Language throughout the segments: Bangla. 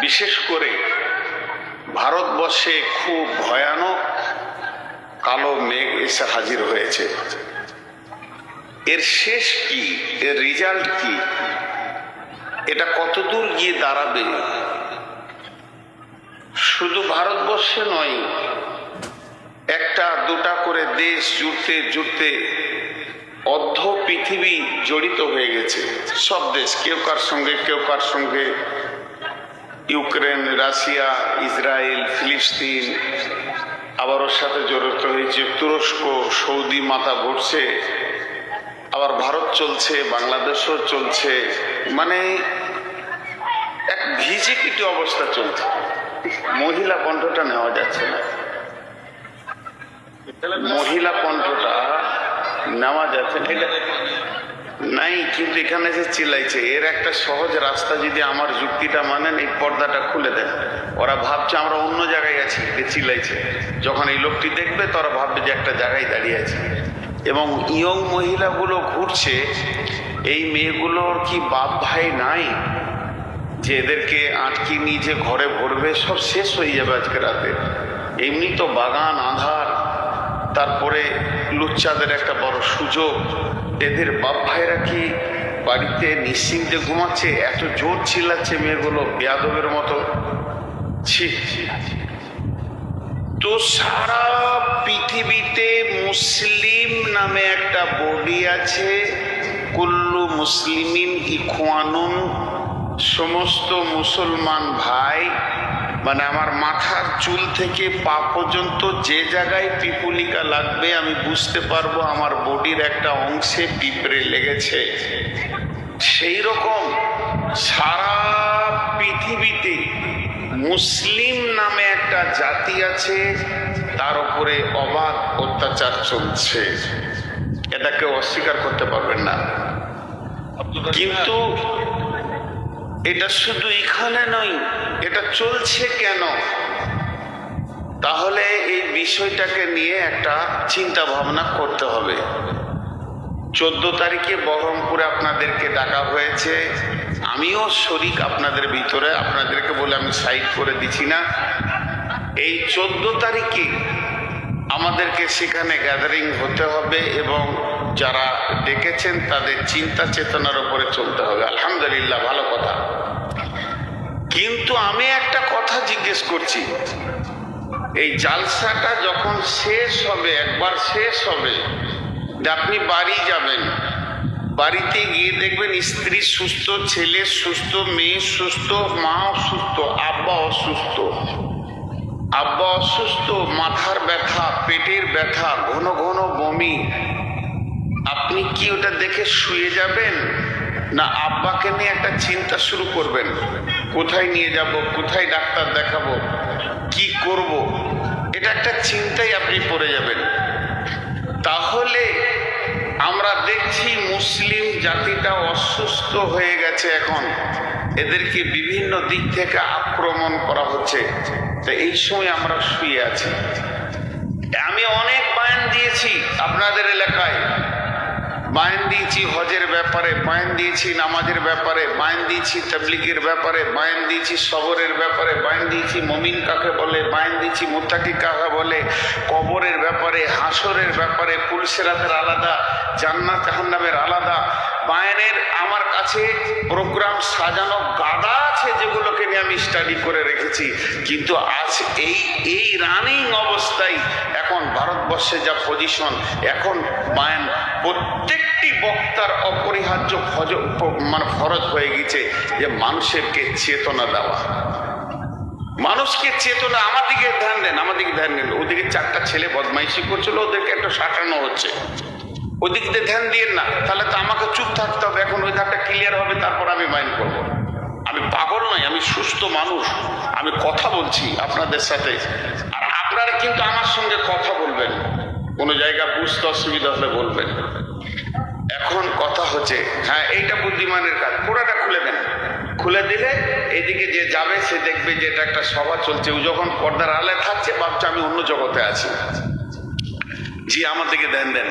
বিশেষ করে ভারতবর্ষে খুব ভয়ানক কালো মেঘ এসে হাজির হয়েছে। এর শেষ কি? এর রেজাল্ট কি? এটা কতদূর গিয়ে দাঁড়াবে? শুধু ভারতবর্ষে নয়, একটা দুটা করে দেশ জুড়তে জুড়তে অর্ধ পৃথিবী জড়িত হয়ে গেছে। সব দেশ, কেউ কার সঙ্গে, কেউ কার সঙ্গে ইউক্রেন, রাশিয়া, ইসরায়েল, ফিলিস্তিন আবার ওর সাথে জড়িত হয়েছে। তুরস্ক, সৌদি মাথা ভরছে আবার ভারত চলছে, বাংলাদেশও চলছে। মানে এক ভিজে কিটি অবস্থা চলছে। মহিলা কণ্ঠটা নেওয়া যাচ্ছে না। মহিলা কণ্ঠটা নেওয়া যাচ্ছে না। এটা নাই, কিন্তু এখানে যে চিল্লাইছে, এর একটা সহজ রাস্তা যদি আমার যুক্তিটা মানেন, এই পর্দাটা খুলে দেন। ওরা ভাবছে আমরা অন্য জায়গায় আছি, যে চিল্লাইছে। যখন এই লোকটি দেখবে তারা ভাববে যে একটা জায়গায় দাঁড়িয়ে আছে। এবং ইয়ং মহিলাগুলো ঘুরছে, এই মেয়েগুলোর কি বাপ ভাই নাই, যে এদেরকে আটকে নিয়ে যে ঘরে ভরবে, সব শেষ হয়ে যাবে আজকে রাতে। এমনি তো বাগান, আধার তারপরে লুচ্চাদের একটা বড় সুযোগ। এদের বাপ ভাইরা কি বাড়িতে নিশ্চিন্তে ঘুমাচ্ছে? এত জোর চিল্লাচ্ছে মেয়েগুলো বেয়াদবের মতো। ছি তো সারা পৃথিবীতে মুসলিম নামে একটা বডি আছে, কুল্লু মুসলিমিন ইখওয়ানুন, সমস্ত মুসলমান ভাই মানে আমার মাথার চুল থেকে পা পর্যন্ত যে জায়গায় পিপুলিকা লাগবে আমি বুঝতে পারব আমার বডির একটা অংশে পিঁপড়ে লেগেছে। সেই রকম সারা পৃথিবীতে মুসলিম নামে একটা জাতি আছে তার উপরে অবাধ অত্যাচার চলছে। এটা কেউ অস্বীকার করতে পারবেন না। কিন্তু এটা শুধু এখানে নয়, এটা চলছে কেন? তাহলে এই বিষয়টাকে নিয়ে একটা চিন্তা ভাবনা করতে হবে। চোদ্দ তারিখে বহরমপুরে আপনাদেরকে ডাকা হয়েছে। আমিও শরিক আপনাদের ভিতরে, আপনাদেরকে বলে আমি সাইড করে দিচ্ছি না। এই চোদ্দ তারিখে আমাদেরকে সেখানে গ্যাদারিং হতে হবে এবং যারা ডেকেছেন তাদের চিন্তা চেতনার উপরে চলতে হবে। আলহামদুলিল্লাহ, ভালো কথা। কিন্তু আমি একটা কথা জিজ্ঞেস করছি। এই জালসাটা যখন শেষ হবে, একবার শেষ হবে আপনি বাড়ি যাবেন। বাড়িতে গিয়ে দেখবেন স্ত্রী সুস্থ, ছেলে সুস্থ, মেয়ে সুস্থ, মা অসুস্থ, আব্বা অসুস্থ। আব্বা অসুস্থ, মাথার ব্যথা, পেটের ব্যথা, ঘন ঘন বমি। আপনি কি ওটা দেখে শুয়ে যাবেন? না, আব্বাকে নিয়ে একটা চিন্তা শুরু করবেন। কোথায় নিয়ে যাব, কোথায় ডাক্তার দেখাবো, কি করব, এটা একটা চিন্তায় আপনি পড়ে যাবেন। তাহলে আমরা দেখছি মুসলিম জাতিটা অসুস্থ হয়ে গেছে এখন। এদেরকে বিভিন্ন দিক থেকে আক্রমণ করা হচ্ছে। তো এই সময় আমরা শুয়ে আছি। আমি অনেক বায়ান দিয়েছি আপনাদের এলাকায়। বায়ান দিয়েছি হজের ব্যাপারে বায়ন দিয়েছি নামাজের ব্যাপারে বায়ন দিয়েছি তাবলিগের ব্যাপারে বায়ন দিয়েছি সবরের ব্যাপারে বায়ন দিয়েছি মমিন কাকে বলে বায়ান দিয়েছি মুত্তাকি কাকে বলে, কবরের ব্যাপারে হাসরের ব্যাপারে পুলসেরাতের আলাদা, জান্নাত জাহান্নামের আলাদা। বায়ানের আমার কাছে প্রোগ্রাম সাজানো গাদা আছে যেগুলোকে নিয়ে আমি স্টাডি করে রেখেছি। কিন্তু আজ এই এই রানিং অবস্থায় এখন ভারতবর্ষে যা পজিশন এখন বায়ান প্রত্যেকটি বক্তার অপরিহার্য ফজ মানে ফরজ হয়ে গেছে যে মানুষেরকে চেতনা দেওয়া। মানুষকে চেতনা আমার দিকে ধ্যান দেন, আমার দিকে ধ্যান দেন। ওদিকে চারটা ছেলে বদমাইশি করছিল, ওদেরকে একটু সাঁটানো হচ্ছে। ওদিক ধ্যান দিয়ে না, তাহলে তো আমাকে চুপ থাকতে হবে। এখন ওই ধারটা ক্লিয়ার হবে, তারপর আমি মাইন্ড করব। আমি পাগল নই, আমি সুস্থ মানুষ, আমি কথা বলছি আপনাদের সাথে। আর আপনারা কিন্তু আমার সঙ্গে কথা বলবেন। কোনো জায়গা বুঝতে অসুবিধা হলে বলবেন। এখন কথা হচ্ছে হ্যাঁ এইটা বুদ্ধিমানের কাজ। পুরাটা খুলে দেন। খুলে দিলে এদিকে যে যাবে, সে দেখবে যে এটা একটা সভা চলছে। ও যখন পর্দার আলে থাকছে, ভাবছে আমি অন্য জগতে আছি। জি, আমার দিকে দেন দেন।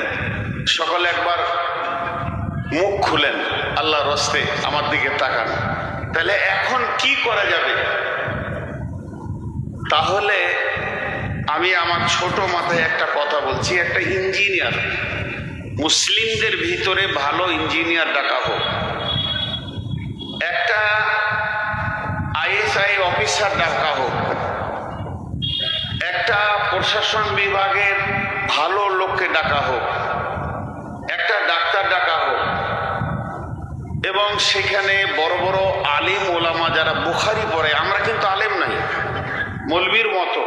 সকালে একবার মুখ খুলেন আল্লাহ রস্তে আমার দিকে তাকান। তাহলে এখন কি করা যাবে? তাহলে আমি আমার ছোট মাথায় একটা কথা বলছি, একটা ইঞ্জিনিয়ার। মুসলিমদের ভিতরে ভালো ইঞ্জিনিয়ার ডাকা হোক। একটা আইএসআই অফিসার ডাকা হোক। একটা প্রশাসন বিভাগের ভালো লোককে ডাকা হোক। একটা ডাক্তার ডাকা হোক। এবং সেখানে বড় বড় আলিম ওলামা যারা বুখারি পড়ে, আমরা কিন্তু আলেম নাই, মলবির মতো।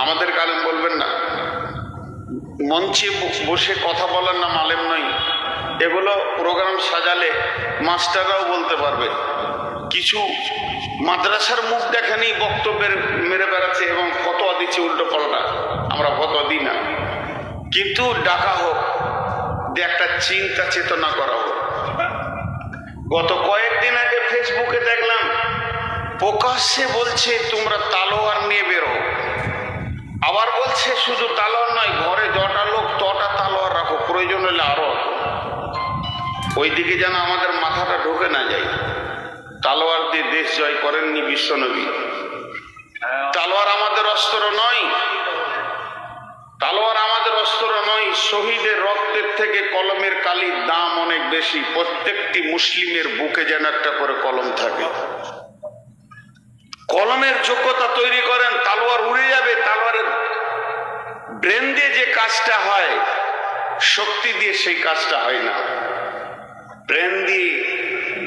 আমাদের আলেম বলবেন না মঞ্চে বসে কথা বলার নাম আলেম নয় এগুলো প্রোগ্রাম সাজালে মাস্টাররাও বলতে পারবে। কিছু মাদ্রাসার মুখ দেখানি বক্তব্যের মেরে বেড়াচ্ছে এবং ফতোয়া দিচ্ছে উল্টো পাল্টা। আমরা ফতোয়া দিই না। কিন্তু ডাকা হোক যে একটা চিন্তা চেতনা করা হোক। গত কয়েকদিন আগে ফেসবুকে দেখলাম, প্রকাশ্যে বলছে, তোমরা তালোয়ার নিয়ে বেরো আবার বলছে, শুধু তালোয়ার নয়, ঘরে যটা লোক, তটা তালোয়ার রাখো, প্রয়োজন হলে আরও ওইদিকে যেন আমাদের মাথাটা ঢোকে না যায়। তালোয়ার দিয়ে দেশ জয় করেননি বিশ্বনবী তালোয়ার আমাদের অস্ত্র নয়। তালোয়ার আমাদের অস্ত্র নয়, শহীদের রক্তের থেকে কলমের কালির দাম অনেক বেশি। প্রত্যেকটি মুসলিমের বুকে যেন একটা করে কলম থাকে। কলমের যোগ্যতা তৈরি করেন, তালোয়ার উড়ে যাবে, তালোয়ারের ব্রেন দিয়ে যে কাজটা হয়, শক্তি দিয়ে সেই কাজটা হয় না। ব্রেন দিয়ে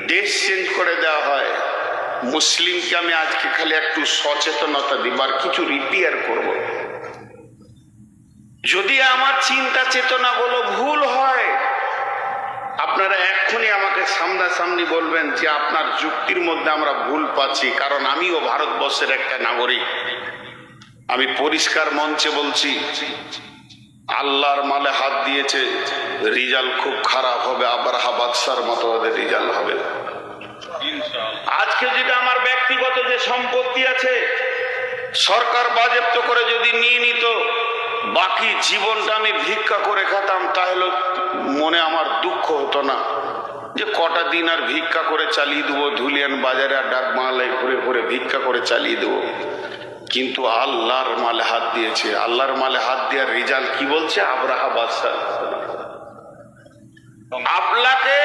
দেশ চেঞ্জ করে দেওয়া হয়। মুসলিমকে আমি আজকে খালি একটু সচেতনতা দিব আর কিছু রিপেয়ার করব। যদি আমার চিন্তা চেতনাগুলো ভুল হয় আপনারা এক্ষুনি আমাকে সামনাসামনি বলবেন যে আপনার যুক্তির মধ্যে আমরা ভুল পাচ্ছি, কারণ আমিও ভারতবর্ষের একটা নাগরিক। আমি পরিষ্কার মঞ্চে বলছি, আল্লাহর মালে হাত দিয়েছে রিজাল্ট খুব খারাপ হবে, আবার বাদশার মতো ওদের রিজাল্ট হবে। আজকে যদি আমার ব্যক্তিগত যে সম্পত্তি আছে, সরকার বাজেপ্ত করে যদি নিয়ে নিত বাকি জীবনটা আমি ভিক্ষা করে খেতাম, তাহলে মনে আমার দুঃখ হতো না। যে কটা দিন আর ভিক্ষা করে চালিয়ে দেবো, ধুলিয়ান বাজারে আর ডাক মালায় ঘুরে ঘুরে ভিক্ষা করে চালিয়ে দেবো। কিন্তু আল্লাহর মালে হাত দিয়েছে। আল্লাহর মালে হাত দেওয়ার রেজাল্ট কি বলছে? আবরাহা বাদশাহ। আবলাকে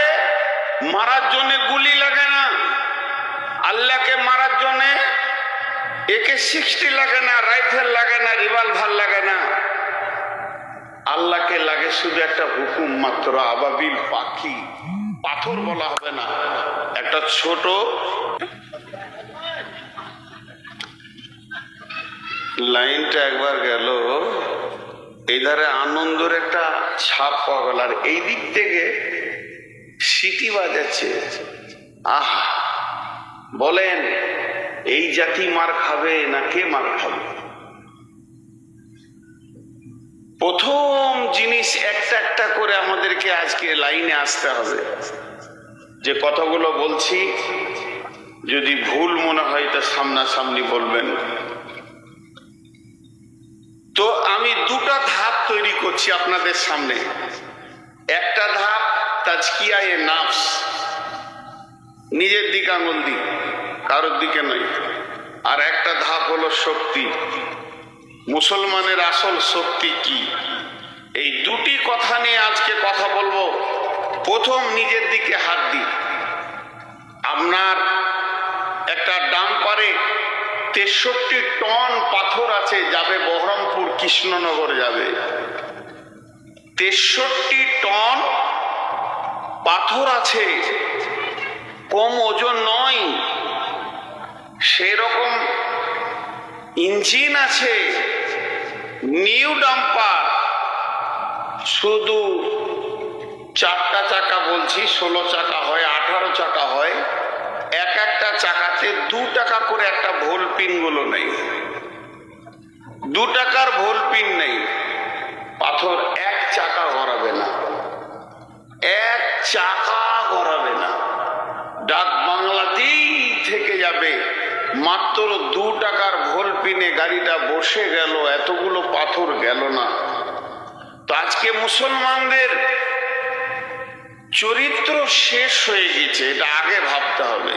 মারার জন্য গুলি লাগে না। আল্লাহকে মারার জন্য একে সিক্সটি লাগে না, রাইফেল লাগে না, রিভলভার লাগে না। আল্লাহকে লাগে শুধু একটা হুকুম মাত্র, আবাবিল পাখি। পাথর বলা হবে না। একটা ছোট লাইনটা একবার গেল। এই ধারে আনন্দের একটা ছাপ পাওয়া গেল। আর এই দিক থেকে সিটি বাজাচ্ছে। আহ, বলেন এই জাতি মার খাবে না কে মার খাবে? প্রথম জিনিস একটা একটা করে আমাদেরকে আজকে লাইনে আসতে হবে। যে কথাগুলো বলছি, যদি ভুল মনে হয় তা সামনাসামনি বলবেন। তো আমি দুটা ধাপ তৈরি করছি আপনাদের সামনে। একটা ধাপ তাজকিয়ায় নাফস, নিজের দিক আঙুল দিক। কারোর দিকে নয়। আর একটা ধাপ হলো শক্তি। মুসলমানের আসল শক্তি কি? এই দুটি কথা নিয়ে আজকে কথা বলব। প্রথম নিজের দিকে হাত দিই আপনার একটা ডাম্পারে তেষট্টি টন পাথর আছে, যাবে বহরমপুর, কৃষ্ণনগর যাবে। তেষট্টি টন পাথর আছে। কম ওজন নয় সেরকম ইঞ্জিন আছে নিউ ডাম্পার শুধু চারটা চাকা বলছি, ষোলো চাকা হয়, আঠারো চাকা হয়। এক একটা চাকাতে দু টাকা করে একটা ভোল পিনগুলো নেই। দু টাকার ভোল পিন নেই। পাথর এক চাকা গড়াবে না। এক চাকা গড়াবে না। ডাক বাংলাতেই থেকে যাবে। মাত্র দু টাকার ভোল পিনে গাড়িটা বসে গেল, এতগুলো পাথর গেল না। তো আজকে মুসলমানদের চরিত্র শেষ হয়ে গেছে, এটা আগে ভাবতে হবে।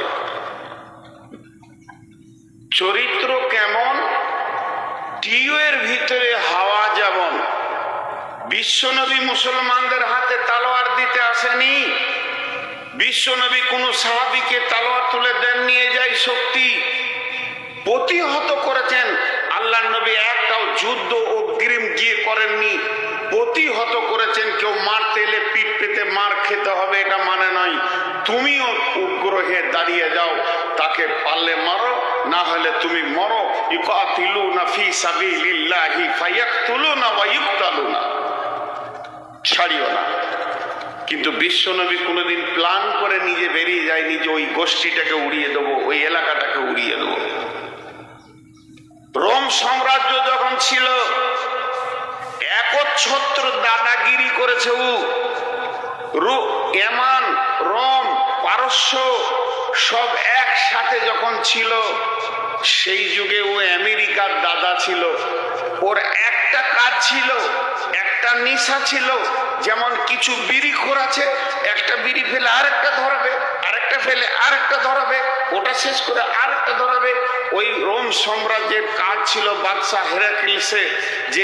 চরিত্র কেমন? টিউয়ের ভিতরে হাওয়া যেমন। বিশ্বনবী মুসলমানদের হাতে তালোয়ার দিতে আসেনি। বিশ্বনবী কোন সাহাবিকে তালোয়ার তুলে দেন নিয়ে যায় শক্তি। প্রতিহত করেছেন। আল্লাহ নবী একটাও যুদ্ধ অগ্রিম গিয়ে করেননি। প্রতিহত করেছেন, কেউ মারতে এলে পিঠ পেতে মার খেতে হবে, এটা মানে নয়। তুমিও উগ্র হয়ে দাঁড়িয়ে যাও, তাকে পারলে মারো, না হলে তুমি মরো। ইকাতিলু না ফি সাবিলিল্লাহি ফায়াকতুলুনা ওয়া ইউকতালুনা ছাড়িও না। কিন্তু বিশ্বনবী কোনোদিন প্ল্যান করে নিজে বেরিয়ে যায়নি যে ওই গোষ্ঠীটাকে উড়িয়ে দেবো, ওই এলাকাটাকে উড়িয়ে দেবো। রোম সাম্রাজ্য যখন ছিল, একচ্ছত্র দাদাগিরি করেছে রু- এমান, রোম, পারস্য সব একসাথে যখন ছিল, সেই যুগে ও আমেরিকার দাদা ছিল। ওর একটা কাজ ছিল, একটা নিশা ছিল, যেমন কিছু বিড়ি খোর আছে, একটা বিড়ি ফেলে আরেকটা ধরাবে। আরেকটা ফেলে আর একটা ধরাবে, ওটা শেষ করে আর একটা ধরাবে। ওই রোম সাম্রাজ্যের কাজ ছিল বাদশাহ হেরাক্লিসে যে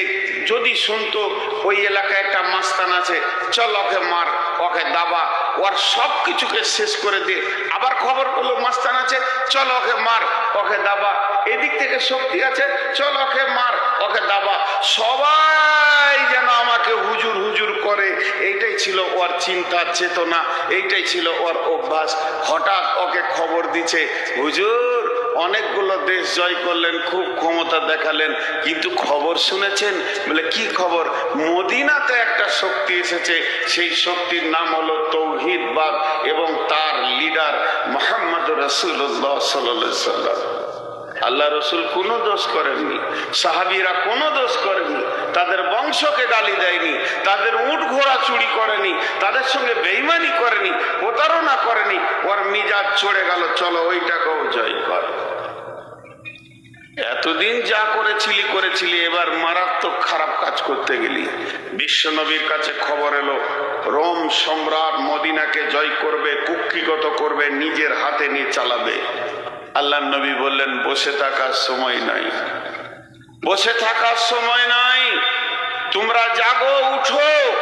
যদি শুনতো ওই এলাকায় একটা মাস্তান আছে, চল ওকে মার, ওকে দাবা ওর সব কিছুকে শেষ করে দিয়ে আবার খবর পেল মাস্তান আছে, চল ওকে মার, ওকে দাবা। এদিক থেকে শক্তি আছে, চল ওকে মার, ওকে দাবা। সবাই যেন আমাকে হুজুর হুজুর করে। এইটাই ছিল ওর চিন্তা চেতনা, এইটাই ছিল ওর অভ্যাস। হঠাৎ ওকে খবর দিছে, হুজুর অনেকগুলো দেশ জয় করলেন, খুব ক্ষমতা দেখালেন, কিন্তু খবর শুনেছেন? বলে, কি খবর? মদিনাতে একটা শক্তি এসেছে, সেই শক্তির নাম হলো তৌহিদবাদ এবং তার লিডার মোহাম্মদ রসুল্লাহ সাল্লাম। আল্লাহ রসুল কোনো দোষ করেননি, সাহাবিরা কোনো দোষ করেনি তাদের বংশকে গালি দেয়নি, তাদের উট ঘোড়া চুরি করেনি, তাদের সঙ্গে বেইমানি করেনি, প্রতারণা করেনি, ওর মিজাজ চড়ে গেল, চলো ওইটাকেও জয় কর। এতদিন যা করেছিলি করেছিলি, এবার মারাত্মক খারাপ কাজ করতে গেলি। বিশ্বনবীর কাছে খবর এলো, রোম সম্রাট মদিনাকে জয় করবে, কুক্ষিগত করবে, নিজের হাতে নিয়ে চালাবে। আল্লাহ নবী বললেন, বসে থাকার সময় নাই। বসে থাকার সময় নাই? তোমরা জাগো, উঠো।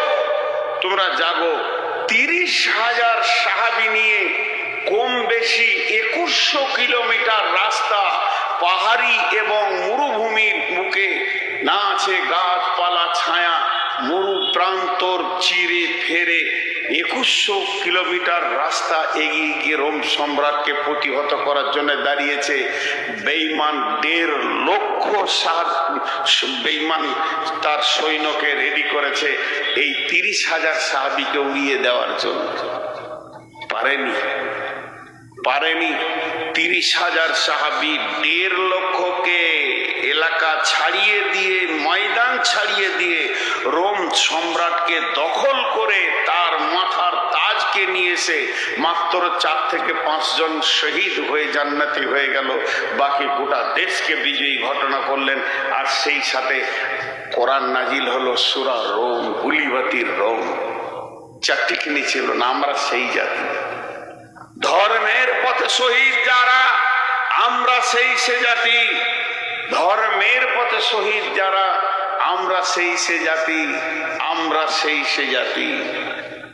তোমরা জাগো। তিরিশ হাজার সাহাবি নিয়ে কম বেশি একুশশো কিলোমিটার রাস্তা পাহাড়ি এবং মরুভূমির বুকে না আছে গাছপালা, ছায়া মরু প্রান্তর চিরে ফেরে একুশশো কিলোমিটার রাস্তা এগিয়ে গিয়ে রোম সম্রাটকে প্রতিহত করার জন্য দাঁড়িয়েছে বেইমান দেড় লক্ষ বেইমান তার সৈন্যকে রেডি করেছে। এই তিরিশ হাজার সাহাবিকে উড়িয়ে দেওয়ার জন্য। পারেনি। পারেনি। তিরিশ হাজার সাহাবি দেড় লক্ষকে এলাকা ছাড়িয়ে দিয়ে, ময়দান ছাড়িয়ে দিয়ে রোম সম্রাটকে দখল করে তার মাথার তাজকে নিয়ে এসে মাত্র চার থেকে পাঁচজন শহীদ হয়ে জান্নাতি হয়ে গেল। বাকি গোটা দেশকে বিজয়ী ঘটনা করলেন। আর সেই সাথে কোরআন নাজিল হলো সুরা রোম, গুলিবাতির রোম। চারটিখানি ছিল, না আমরা সেই জাতি। ধর্মের পথে শহীদ যারা, আমরা সেই সে জাতি। ধর্মের পথে শহীদ যারা, আমরা সেই সে জাতি, আমরা সেই সে জাতি।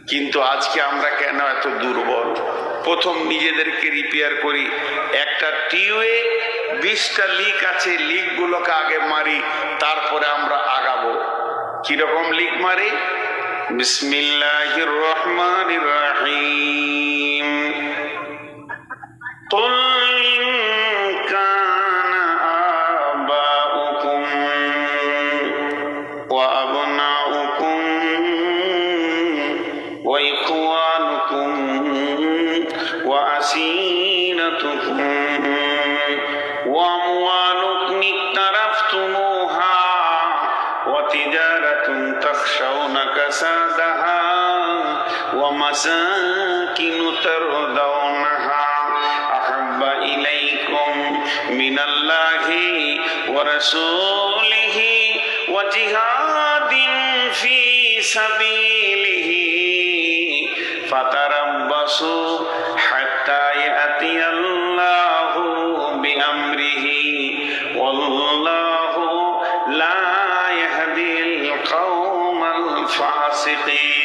কিন্তু আজকে আমরা কেন এত দুর্বল? প্রথম নিজেদেরকে রিপেয়ার করি। একটা টিউয়ে বিশটা লিক আছে লিকগুলোকে আগে মারি, তারপরে আমরা আগাবো। কীরকম লিক মারি? বিসমিল্লাহির রহমানির রহিম। تخشون كسادها ومساكن ترضونها রসোলিহি ওজিহাদিন ফি সাবিলিহি ফাতারাব্বাসু হাত্তা ইয়াতি আল্লাহু বিআমরিহি ওয়াল্লাহু লা ইয়াহদিল কওমাল ফাসিকিন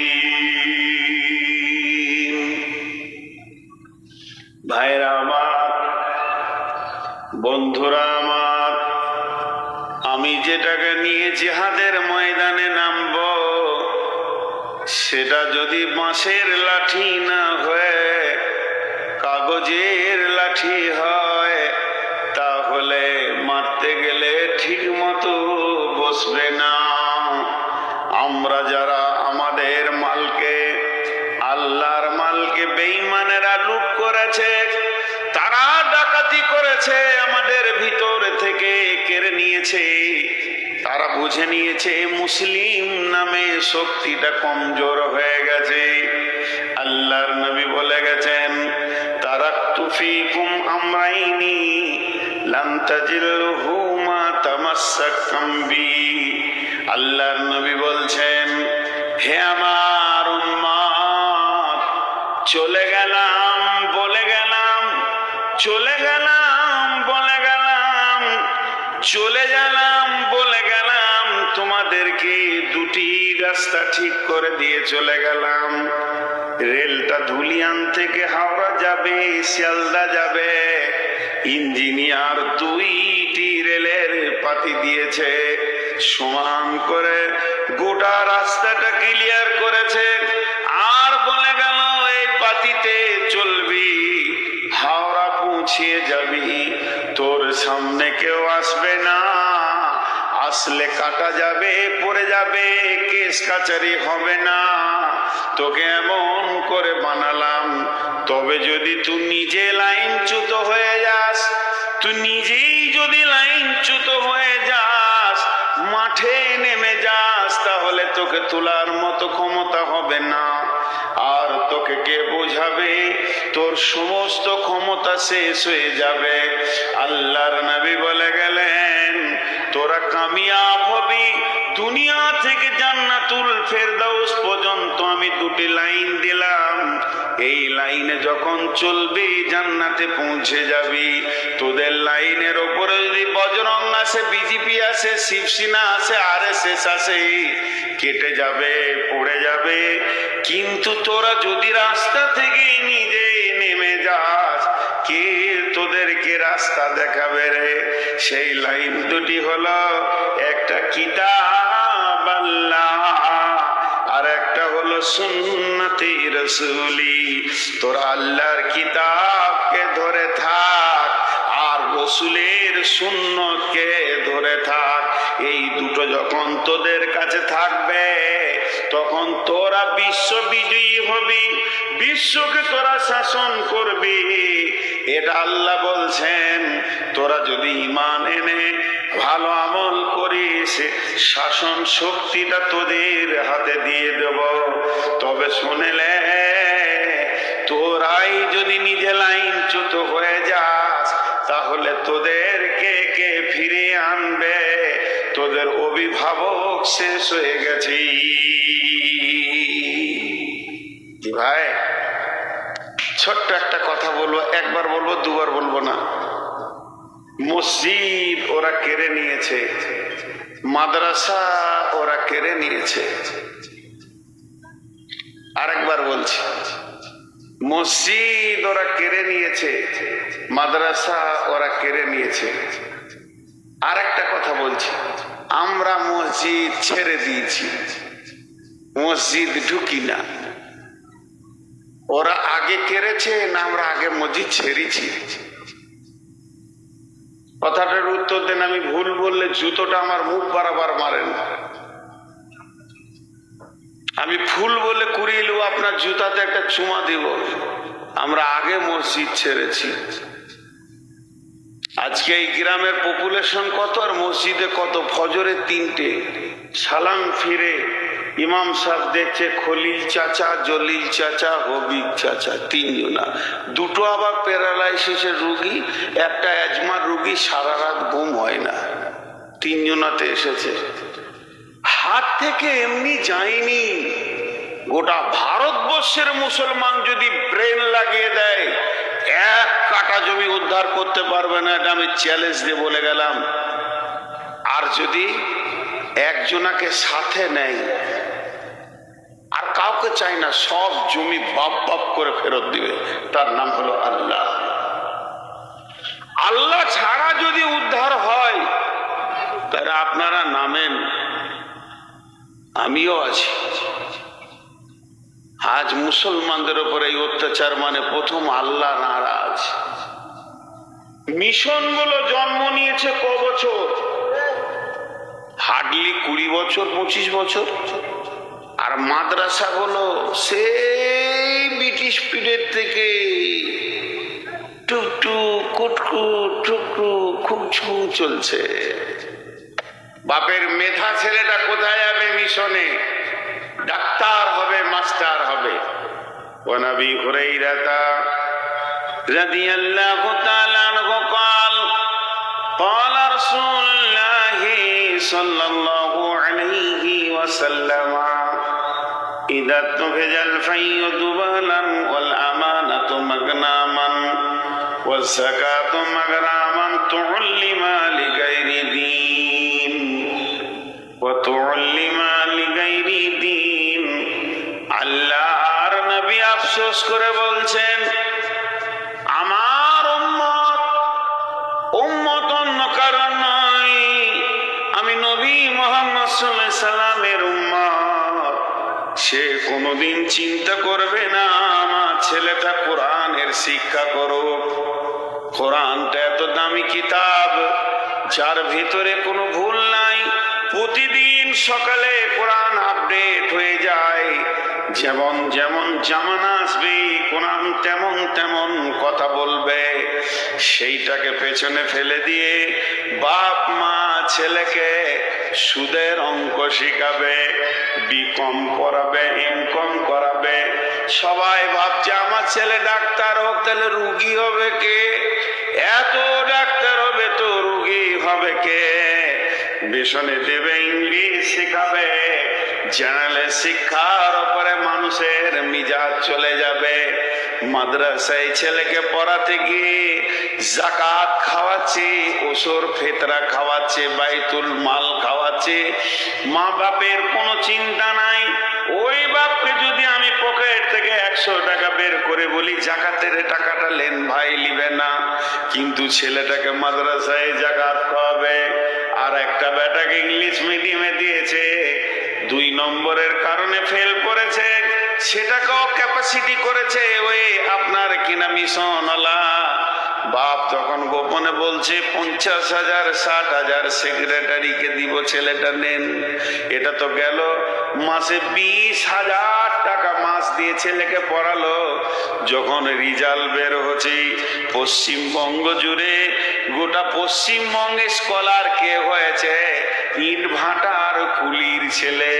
ভাইরা আমার, বন্ধুরা আমার আমি যেটাকে নিয়ে জিহাদের ময়দানে নামব, সেটা যদি বাঁশের লাঠি না হয়ে কাগজের লাঠি হয়, তাহলে মারতে গেলে ঠিক মতো বসবে না। আমরা যারা আমাদের মালকে, আল্লাহর মালকে বেঈমানেরা লুট করেছে করেছে, আমাদের ভিতর থেকে কেড়ে নিয়েছে। তারা বুঝে নিয়েছে, মুসলিম নামে শক্তিটা কমজোর হয়ে গেছে। আল্লাহর নবী বলে গেছেন তারা আমরাইনি তাজিলহুমা তামাসসাকাম বি। আল্লাহর নবী বলছেন, হে আমার চলে গেলাম, বলে গেলাম, চলে গেলাম চলে গেলাম, বলে গেলাম, তোমাদেরকে দুটি রাস্তা ঠিক করে দিয়ে চলে গেলাম। রেলটা ধুলিয়ান থেকে হাওড়া যাবে, শিয়ালদা যাবে। ইঞ্জিনিয়ার দুইটি রেলের পাতি দিয়েছে, সমান করে গোটা রাস্তাটা ক্লিয়ার করেছে। আর বলে গেল, এই পাতিতে চলবি, হাওড়া পৌঁছিয়ে যাবি। সামনে কেউ আসবে না। আসলে কাটা যাবে, পড়ে যাবে, কেস কাচারি হবে না। তোকে এমন করে বানালাম, তবে যদি তুই নিজে লাইনচ্যুত হয়ে যাস, তুই নিজেই যদি লাইনচ্যুত হয়ে যাস, মাঠে নেমে যাস, তাহলে তোকে তোলার মতো ক্ষমতা হবে না। তোকে কে বোঝাবে? তোর সমস্ত ক্ষমতা শেষ হয়ে যাবে। আল্লাহর নবী বলে গেলেন, তোরা কামিয়াব হবি। দুনিয়া থেকে জান্নাতুল ফেরদাউস পর্যন্ত আমি দুটি লাইন দিলাম। এই লাইনে যখন চলবি, জান্নাতে পৌঁছে যাবি। তোদের লাইনের ওপরে যদি বজরং আসে বিজেপি আসে, শিবসেনা আসে আর এস এস আসে, কেটে যাবে, পড়ে যাবে। কিন্তু তোরা যদি রাস্তা থেকে নিজে নেমে যাস, কে তোদেরকে রাস্তা দেখাবে রে? সেই লাইন দুটি হলো, একটা কিতাব আল্লাহ সুন্নতি রসুলি, তোরা আল্লাহর কিতাবকে ধরে থাক আর রসুলের সুন্নতকে ধরে থাক। এই দুটো যখন তোদের কাছে থাকবে, তখন তোরা বিশ্ব বিজয়ী হবি, বিশ্বকে তোরা শাসন করবি। এটা আল্লাহ বলছেন, তোরা যদি ইমান এনে ভালো আমল করিস শাসন শক্তিটা তোদের হাতে দিয়ে দেব। তবে শুনেলে তোরাই যদি নিজে লাইনচ্যুত হয়ে যাস, তাহলে তোদেরকে কে ফিরে আনবে? তোদের অভিভাবক শেষ হয়ে গেছে। ভাই, ছোট্ট একটা কথা বলব, একবার বলব, দুবার বলব না। মসজিদ ওরা কেড়ে নিয়েছে। মাদ্রাসা ওরা কেড়ে নিয়েছে। আরেকবার বলছি, মসজিদ ওরা কেড়ে নিয়েছে, মাদ্রাসা ওরা কেড়ে নিয়েছে। আর একটা কথা বলছি, আমরা মসজিদ ছেড়ে দিয়েছি, মসজিদ ঢুকি না। ওরা আগে কেড়েছে না আমরা আগে মসজিদ ছেড়েছি? কথাটার উত্তর দেন, আমি ভুল বললে জুতোটা আমার মুখ বারাবার মারেন। আমি ফুল বলে কুড়িয়ে আপনার জুতাতে একটা চুমা দিব। আমরা আগে মসজিদ ছেড়েছি। আজকে এই গ্রামের পপুলেশন কত আর মসজিদে কত? ফজরে তিনটে। সালাম ফিরে ইমাম সাহেব দেখছে খলিল চাচা, জলিল চাচা, হবিব চাচা তিনজনা। দুটো আবার প্যারালাইসিসের রুগী, একটা অ্যাজমার রুগী, সারা রাত ঘুম হয় না। তিনজনাতে এসেছে। হাত থেকে এমনি যায়নি। গোটা ভারতবর্ষের মুসলমান যদি ব্রেন লাগিয়ে দেয় এক কাটা জমি উদ্ধার করতে পারবে না, এটা আমি চ্যালেঞ্জ দিয়ে বলে গেলাম। আর যদি একজনাকে সাথে নেয়, আর কাউকে চাই না, সব জমি বাপ বাপ করে ফেরত দিবে, তার নাম হলো আল্লাহ। আল্লাহ ছাড়া যদি উদ্ধার হয়, তাহলে আপনারা নামেন, আমিও আছি। আজ মুসলমানদের উপর এই অত্যাচার মানে প্রথম আল্লাহ নারাজ। মিশনগুলো জন্ম নিয়েছে ক বছর? হার্ডলি কুড়ি বছর, পঁচিশ বছর। আর মাদ্রাসা মাদ্রাসাগুলো সেই ব্রিটিশ পিরিয়ড থেকে টুকটু কুটকু টুকটু খুব ছু চলছে। বাপের মেধা ছেলেটা কোথায় যাবে মিশনে? ডাক্তার হবে মাস্টার হবে ওনাবি হুরাইরাতা রাদিয়াল্লাহু তাআলা আনহু قال قال رسول الله صلى الله عليه وسلم إذا اتخذ الفي دبالا والأمانة مغناما والزكاة مغراما تعلم لغير دين وتعلم لغير دين আল্লাহর নবী আফসোস করে বলছেন, আমার উম্মত উম্মত অন্য কারণ নয়। আমি নবী মোহাম্মদ সাল্লামের উম্মত। সে কোনোদিন চিন্তা করবে না, আমার ছেলেটা কোরআনের শিক্ষা করো কোরআনটা এত দামি কিতাব, যার ভিতরে কোনো ভুল নাই প্রতিদিন সকালে কোরআন আপডেট হয়ে যায়। যেমন যেমন জামানা আসবে, কোরআন তেমন তেমন কথা বলবে। সেইটাকে পেছনে ফেলে দিয়ে বাপ, মা, ছেলেকে সুদের অঙ্ক শিখাবে বিকম করাবে ইনকম করাবে। সবাই ভাবছে, আমার ছেলে ডাক্তার হোক, তাহলে রুগী হবে কে? এত ডাক্তার হবে তো রুগী হবে কে? বেসনে দেবে ইংলিশ শেখাবে জেনারেল শিক্ষার উপরে মানুষের মিজাজ চলে যাবে। মাদ্রাসায় ছেলেকে পড়াতে গিয়ে জাকাত খাওয়াচ্ছে ওসর ফেতরা খাওয়াচ্ছে, বাইতুল মাল খাওয়াচ্ছে। মা বাপের কোনো চিন্তা নাই। ওই বাপকে যদি আমি পকেট থেকে একশো টাকা বের করে বলি জাকাতের টাকাটা লেন ভাই লিবে না। কিন্তু ছেলেটাকে মাদ্রাসায় জাকাত খাওয়াবে। আর একটা বেটাকে ইংলিশ মিডিয়ামে দিয়েছে। দুই নম্বরের কারণে ফেল করেছে। সেটাকেও ক্যাপাসিটি করেছে ওই আপনার কিনা মিশন বাপ তখন গোপনে বলছে, পঞ্চাশ হাজার, ষাট হাজার সেক্রেটারিকে দিব, ছেলেটা নেন। এটা তো গেল মাসে বিশ হাজার টাকা মাস দিয়ে ছেলেকে পড়ালো। যখন রিজাল্ট বের হচ্ছে পশ্চিমবঙ্গ জুড়ে, গোটা পশ্চিমবঙ্গে স্কলার কে হয়েছে? ইট ভাটার কুলির ছেলে,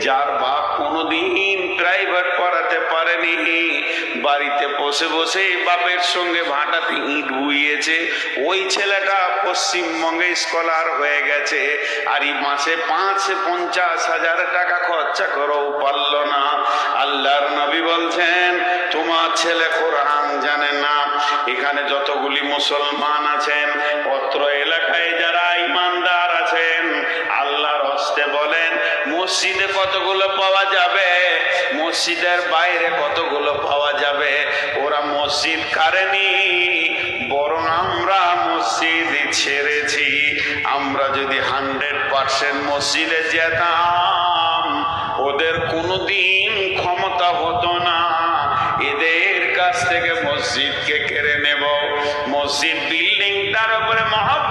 যার বাপ কোনোদিন প্রাইভেট পড়াতে পারেনি। বাড়িতে বসে বসে বাপের সঙ্গে ভাটাতে ইট বুইয়েছে। ওই ছেলেটা পশ্চিমবঙ্গে স্কলার হয়ে গেছে। আর এই মাসে পাঁচ পঞ্চাশ হাজার টাকা খরচা করেও পারল না। আল্লাহর নবী বলছেন, তোমার ছেলে কোরআন জানে না। এখানে যতগুলি মুসলমান আছেন, অত্র এলাকায় যারা ইমানদার আছেন, আল্লাহর হস্তে বলেন, মসজিদে কতগুলো পাওয়া যাবে? মসজিদের বাইরে কতগুলো পাওয়া যাবে? ওরা মসজিদ কারেনি। বরং আমরা মসজিদ ছেড়েছি। আমরা যদি হান্ড্রেড পার্সেন্ট মসজিদে যেতাম ওদের কোনোদিন ক্ষমতা হতো না। এদের কাছ থেকে মসজিদকে কেড়ে নেব। মসজিদ বিল্ডিং তার উপরে মহব্বত